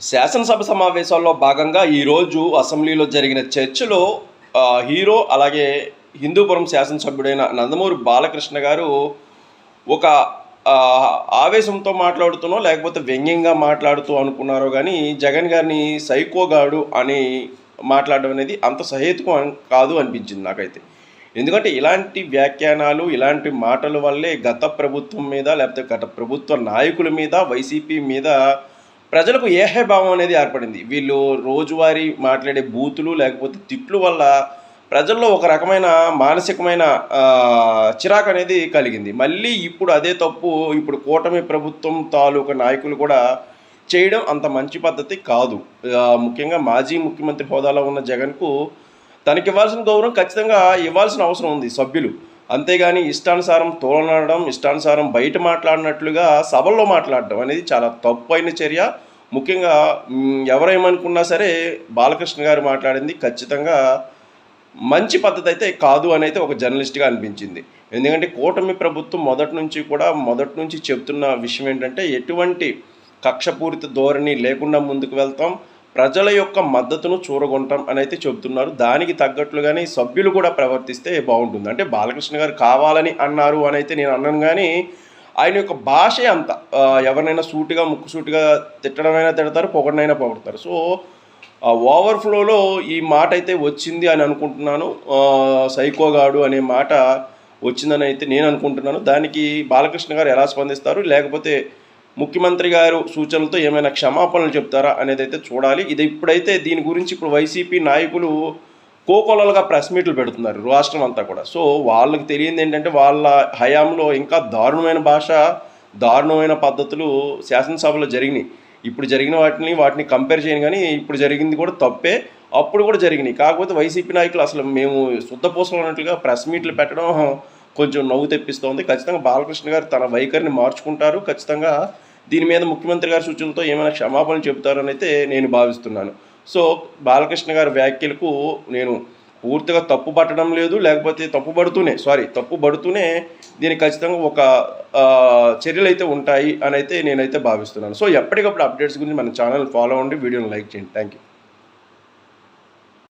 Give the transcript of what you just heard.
శాసనసభ సమావేశాల్లో భాగంగా ఈరోజు అసెంబ్లీలో జరిగిన చర్చలో హీరో అలాగే హిందూపురం శాసనసభ్యుడైన నందమూరి బాలకృష్ణ గారు ఒక ఆవేశంతో మాట్లాడుతున్నో లేకపోతే వ్యంగ్యంగా మాట్లాడుతూ అనుకున్నారో కానీ జగన్ గారిని సైకోగాడు అని మాట్లాడడం అనేది అంత సహేతుకం కాదు అనిపించింది నాకైతే. ఎందుకంటే ఇలాంటి వ్యాఖ్యానాలు ఇలాంటి మాటల వల్లే గత ప్రభుత్వం మీద లేకపోతే గత ప్రభుత్వ నాయకుల మీద వైసీపీ మీద ప్రజలకు ఏహభావం అనేది ఏర్పడింది. వీళ్ళు రోజువారీ మాట్లాడే బూతులు లేకపోతే తిట్లు వల్ల ప్రజల్లో ఒక రకమైన మానసికమైన చిరాకు అనేది కలిగింది. మళ్ళీ ఇప్పుడు అదే తప్పు ఇప్పుడు కూటమి ప్రభుత్వం తాలూకా నాయకులు కూడా చేయడం అంత మంచి పద్ధతి కాదు. ముఖ్యంగా మాజీ ముఖ్యమంత్రి హోదాలో ఉన్న జగన్కు తనకి ఇవ్వాల్సిన గౌరవం ఖచ్చితంగా ఇవ్వాల్సిన అవసరం ఉంది సభ్యులు. అంతేగాని ఇష్టానుసారం తోలనడం ఇష్టానుసారం బయట మాట్లాడినట్లుగా సభల్లో మాట్లాడడం అనేది చాలా తప్పు అయిన చర్య. ముఖ్యంగా ఎవరేమనుకున్నా సరే బాలకృష్ణ గారు మాట్లాడింది ఖచ్చితంగా మంచి పద్ధతి అయితే కాదు అని అయితే ఒక జర్నలిస్ట్గా అనిపించింది. ఎందుకంటే కూటమి ప్రభుత్వం మొదటి నుంచి కూడా మొదటి నుంచి చెప్తున్న విషయం ఏంటంటే ఎటువంటి కక్షపూరిత ధోరణి లేకుండా ముందుకు వెళ్తాం. ప్రజల యొక్క మద్దతును చూరగొంటాం అని అయితే చెబుతున్నారు. దానికి తగ్గట్లుగానే సభ్యులు కూడా ప్రవర్తిస్తే బాగుంటుంది. అంటే బాలకృష్ణ గారు కావాలని అన్నారు అని అయితే నేను అన్నాను కానీ ఆయన యొక్క భాషే అంత ఎవరినైనా సూటిగా ముక్కుసూటిగా తిట్టడమైనా తిడతారు పొగడనైనా పొగడతారు. సో ఆ ఓవర్ఫ్లోలో ఈ మాట అయితే వచ్చింది అని అనుకుంటున్నాను. సైకోగాడు అనే మాట వచ్చిందని అయితే నేను అనుకుంటున్నాను. దానికి బాలకృష్ణ గారు ఎలా స్పందిస్తారు? లేకపోతే ముఖ్యమంత్రి గారు సూచనలతో ఏమైనా క్షమాపణలు చెప్తారా అనేది అయితే చూడాలి. ఇది ఇప్పుడైతే దీని గురించి ఇప్పుడు వైసీపీ నాయకులు కోకొలలుగా ప్రెస్ మీట్లు పెడుతున్నారు రాష్ట్రం అంతా కూడా. సో వాళ్ళకి తెలియంది ఏంటంటే వాళ్ళ హయాంలో ఇంకా దారుణమైన భాష దారుణమైన పద్ధతులు శాసనసభలో జరిగినాయి. ఇప్పుడు జరిగిన వాటిని వాటిని కంపేర్ చేయను కానీ ఇప్పుడు జరిగింది కూడా తప్పే అప్పుడు కూడా జరిగినాయి. కాకపోతే వైసీపీ నాయకులు అసలు మేము శుద్ధపూసలు అన్నట్లుగా ప్రెస్ మీట్లు పెట్టడం కొంచెం నవ్వు తెప్పిస్తోంది. ఖచ్చితంగా బాలకృష్ణ గారు తన వైఖరిని మార్చుకుంటారు. ఖచ్చితంగా దీని మీద ముఖ్యమంత్రి గారి సూచనలతో ఏమైనా క్షమాపణలు చెబుతారని అయితే నేను భావిస్తున్నాను. సో బాలకృష్ణ గారి వ్యాఖ్యలకు నేను పూర్తిగా తప్పు పట్టడం లేదు లేకపోతే తప్పు పడుతూనే సారీ తప్పు పడుతూనే దీనికి ఖచ్చితంగా ఒక చర్యలు అయితే ఉంటాయి అని అయితే నేనైతే భావిస్తున్నాను. సో ఎప్పటికప్పుడు అప్డేట్స్ గురించి మన ఛానల్ ఫాలో అవ్వండి వీడియోని లైక్ చేయండి. Thank you